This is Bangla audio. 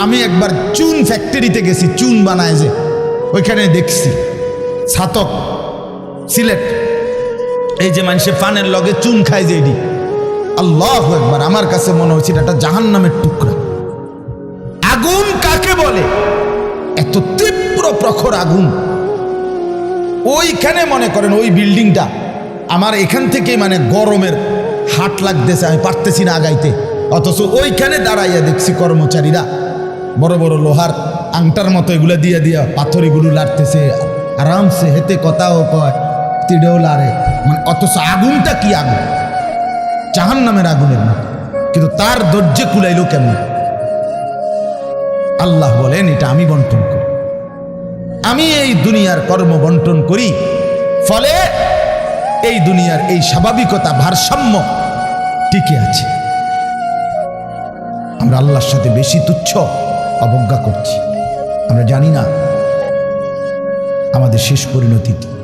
আমি একবার চুন ফ্যাক্টরিতে গেছি, চুন বানায় যে, ওইখানে দেখছি। ছাতক, সিলেট। এই যে মানুষে পানের লগে চুন খায় যে এটি। আল্লাহ একবার আমার কাছে মনে হচ্ছে এটা জাহান নামের টুকরা। আগুন কাকে বলে? এত তীব্র প্রখর আগুন। ওইখানে মনে করেন ওই বিল্ডিংটা আমার এখান থেকেই মানে গরমের হাট লাগতেছে, আমি পারতেছি না আগাইতে। অথচ ওইখানে দাঁড়াইয়া দেখছি কর্মচারীরা। বড় বড় লোহার আংটার মতো এগুলো দিয়ে দিয়া পাথর এগুলো লাড়তেছে। আরামসে হেতে কথাও কয়, তিড়েও লাড়ে। মানে অথচ আগুনটা কি আগুন? জাহান নামের আগুনের মতো। কিন্তু তার ধৈর্য কুলাইলো কেমন? আল্লাহ বলেন, এটা আমি বন্টন করি। আমি এই দুনিয়ার কর্ম বন্টন করি, ফলে এই দুনিয়ার এই স্বাভাবিকতা ভারসাম্য টিকে আছে। আমরা আল্লাহর সাথে বেশি তুচ্ছ। অবজ্ঞা করছি। আমরা জানি না আমাদের শেষ পরিণতি কি।